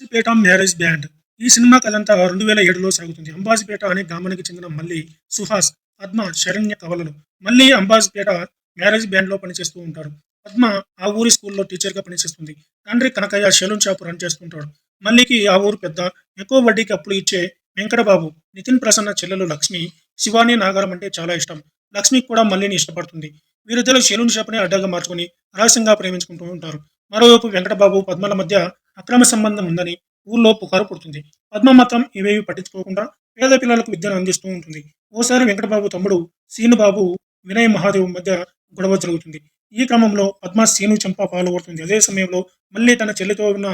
Ambajipeta marriage band. ఈ cinema కలంతా రెండు వేల ఏడులో సాగుతుంది. అంబాజీపేట అనే గ్రామానికి చెందిన మళ్ళీ సుహాస్ పద్మ శరణ్య కవలలు మళ్ళీ అంబాజీపేట మ్యారేజ్ బ్యాండ్లో పనిచేస్తూ ఉంటారు. పద్మ ఆ ఊరి స్కూల్లో టీచర్గా పనిచేస్తుంది. తండ్రి కనకయ్య సెలూన్ షాప్ రన్ చేస్తుంటాడు. మళ్ళీకి ఆ ఊరు పెద్ద ఎక్కువ వడ్డీకి అప్పులు ఇచ్చే వెంకటబాబు నితిన్ ప్రసన్న చెల్లెలు లక్ష్మి శివాని నాగారం అంటే చాలా ఇష్టం. లక్ష్మి కూడా మళ్ళీని ఇష్టపడుతుంది. వీరిద్దరు సెలూన్ షాప్ని అడ్డగా మార్చుకొని రహస్యంగా ప్రేమించుకుంటూ ఉంటారు. మరోవైపు వెంకటబాబు పద్మల మధ్య అక్రమ సంబంధం ఉందని ఊళ్ళో పుకారు పుడుతుంది. పద్మ మాత్రం ఇవేవి పట్టించుకోకుండా పేద పిల్లలకు విద్యను అందిస్తూ ఉంటుంది. ఓసారి వెంకటబాబు తమ్ముడు సీనుబాబు వినయ్ మహాదేవ్ మధ్య గొడవ జరుగుతుంది. ఈ క్రమంలో పద్మ సీను చెంప పాల్గొడుతుంది అదే సమయంలో మళ్ళీ తన చెల్లితో ఉన్న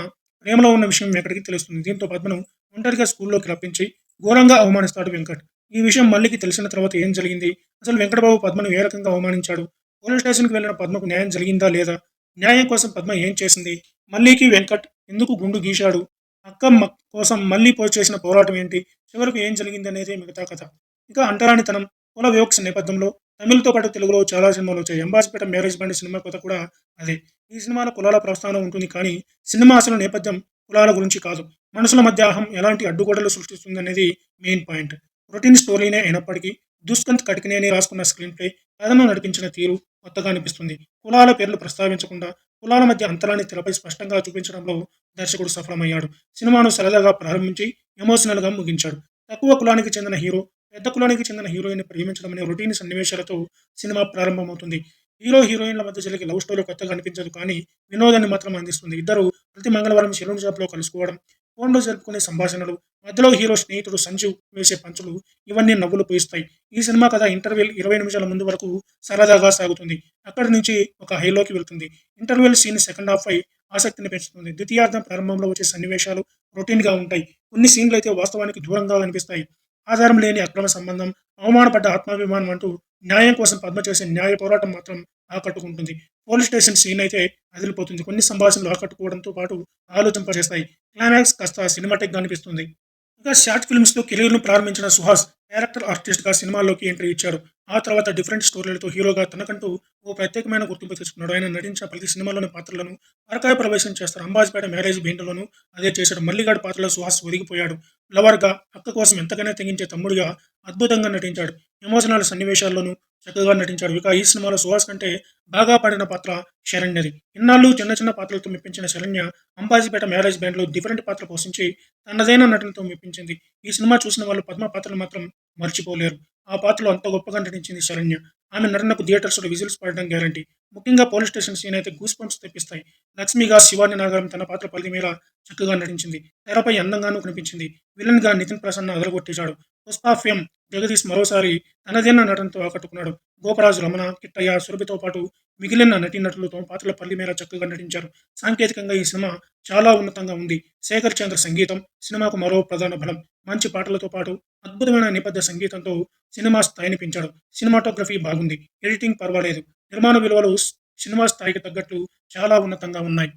ప్రేమలో ఉన్న విషయం వెంకటకి తెలుస్తుంది. దీంతో పద్మను ఒంటరిగా స్కూల్లోకి రప్పించి ఘోరంగా అవమానిస్తాడు వెంకట్. ఈ విషయం మళ్ళీకి తెలిసిన తర్వాత ఏం జరిగింది? అసలు వెంకటబాబు పద్మను ఏ రకంగా అవమానించాడు? పోలీస్ స్టేషన్కి వెళ్ళిన పద్మకు న్యాయం జరిగిందా లేదా? న్యాయం కోసం పద్మ ఏం చేసింది? మళ్ళీకి వెంకట్ ఎందుకు గుండు గీశాడు? అక్కమ్మ కోసం మళ్ళీ పోస్ట్ చేసిన పోరాటం ఏంటి? చివరకు ఏం జరిగింది అనేది మిగతా కథ. ఇంకా అంటరానితనం కుల వివక్ష నేపథ్యంలో తమిళతో పాటు తెలుగులో చాలా సినిమాలు వచ్చాయి. ఎంబాసిపేట మ్యారేజ్ బండి సినిమా కథ కూడా అదే. ఈ సినిమాలో కులాల ప్రస్థానం ఉంటుంది కానీ సినిమా అసలు నేపథ్యం కులాల గురించి కాదు. మనుషుల మధ్య అహం ఎలాంటి అడ్డుగోడలు సృష్టిస్తుంది అనేది మెయిన్ పాయింట్. రొటీన్ స్టోరీనే అయినప్పటికీ దుష్కంత్ కటికినేని రాసుకున్న స్క్రీన్ ప్లే కథను నడిపించిన తీరు కొత్తగా అనిపిస్తుంది. కులాల పేర్లు ప్రస్తావించకుండా కులాల మధ్య అంతరాన్ని తెరపై స్పష్టంగా చూపించడంలో దర్శకుడు సఫలమయ్యాడు. సినిమాను సరదాగా ప్రారంభించి ఎమోషనల్గా ముగించాడు. తక్కువ కులానికి చెందిన హీరో పెద్ద కులానికి చెందిన హీరోయిన్ ప్రేమించడం అనే రొటీన్ సన్నివేశాలతో సినిమా ప్రారంభమవుతుంది. హీరో హీరోయిన్ల మధ్య జరిగే లవ్ స్టోరీ కొత్తగా అనిపించదు కానీ వినోదాన్ని మాత్రం అందిస్తుంది. ఇద్దరు ప్రతి మంగళవారం సెలూన్ షాప్లో కలుసుకోవడం ఫోన్లో జరుపుకునే సంభాషణలు మధ్యలో హీరో స్నేహితుడు సంజీవ్ వేసే పంచులు ఇవన్నీ నవ్వులు పోయిస్తాయి. ఈ సినిమా కథ ఇంటర్వెల్ ఇరవై నిమిషాల ముందు వరకు సరదాగా సాగుతుంది. అక్కడి నుంచి ఒక హైలోకి వెళ్తుంది. ఇంటర్వెల్ సీన్ సెకండ్ హాఫ్ పై ఆసక్తిని పెంచుతుంది. ద్వితీయార్థం ప్రారంభంలో వచ్చే సన్నివేశాలు రొటీన్గా ఉంటాయి. కొన్ని సీన్లు అయితే వాస్తవానికి దూరంగా అనిపిస్తాయి. ఆధారం లేని అక్రమ సంబంధం అవమానపడ్డ ఆత్మాభిమానం అంటూ న్యాయం కోసం పద్మ చేసే న్యాయ పోరాటం మాత్రం ఆకట్టుకుంటుంది. పోలీస్ స్టేషన్ సీన్ అయితే అదిలిపోతుంది కొన్ని సంభాషణలు ఆకట్టుకోవడంతో పాటు ఆలోచింపజేస్తాయి క్లైమాక్స్ కాస్త సినిమాటిక్గా అనిపిస్తుంది. ఇంకా షార్ట్ ఫిల్మ్స్లో కెరీర్ను ప్రారంభించిన సుహాస్ క్యారెక్టర్ ఆర్టిస్ట్గా సినిమాల్లోకి ఎంట్రీ ఇచ్చాడు. ఆ తర్వాత డిఫరెంట్ స్టోరీలతో హీరోగా తనకంటూ ఓ ప్రత్యేకమైన గుర్తింపు తెచ్చుకున్నాడు. ఆయన నటించిన ప్రతి సినిమాలోని పాత్రలను పరకాయ ప్రవేశం చేస్తారు. అంబాజ్పేట మ్యారేజ్ బీంటలోను అదే చేశాడు. మల్లిగాడ్ పాత్రలో సుహాస్ ఒదిగిపోయాడు. లవర్గా అక్క కోసం ఎంతగానో తెగించే తమ్ముడిగా అద్భుతంగా నటించాడు. ఎమోషనల్ సన్నివేశాల్లోనూ చక్కగా నటించాడు. ఇక ఈ సినిమాలో సుహాస్ కంటే బాగా పాడిన పాత్ర శరణ్యది. ఇన్నాళ్ళు చిన్న చిన్న పాత్రలతో మెప్పించిన శరణ్య అంబాజీపేట మ్యారేజ్ బ్యాండ్లో డిఫరెంట్ పాత్ర పోషించి తనదైన నటనతో మెప్పించింది. ఈ సినిమా చూసిన వాళ్ళు పద్మ పాత్రలు మాత్రం మర్చిపోలేరు. ఆ పాత్రలో అంత గొప్పగా నటించింది శరణ్య. ఆమె నటనకు థియేటర్స్లో విజిల్స్ పడడం గ్యారంటీ. ముఖ్యంగా పోలీస్ స్టేషన్ సీన్ అయితే గూస్ పంప్స్ తెప్పిస్తాయి లక్ష్మిగా శివాని నాగరం తన పాత్ర పరిధి మీద చక్కగా నటించింది. తెరపై అందంగానూ కనిపించింది. విలన్గా నితిన్ ప్రసన్న అదరగొట్టేశాడు. పుష్ప ఫేమ్ జగదీష్ మరోసారి తనదైన నటనతో ఆకట్టుకున్నాడు. గోపరాజు రమణ కిట్టయ్య సురభితో పాటు మిగిలిన నటీనటులతో పాత్రల పల్లి మేర చక్కగా నటించారు. సాంకేతికంగా ఈ సినిమా చాలా ఉన్నతంగా ఉంది. శేఖర్ చంద్ర సంగీతం సినిమాకు మరో ప్రధాన బలం. మంచి పాటలతో పాటు అద్భుతమైన నేపథ్య సంగీతంతో సినిమా స్థాయిని పెంచాడు. సినిమాటోగ్రఫీ బాగుంది. ఎడిటింగ్ పర్వాలేదు. నిర్మాణ విలువలు సినిమా స్థాయికి తగ్గట్టు చాలా ఉన్నతంగా ఉన్నాయి.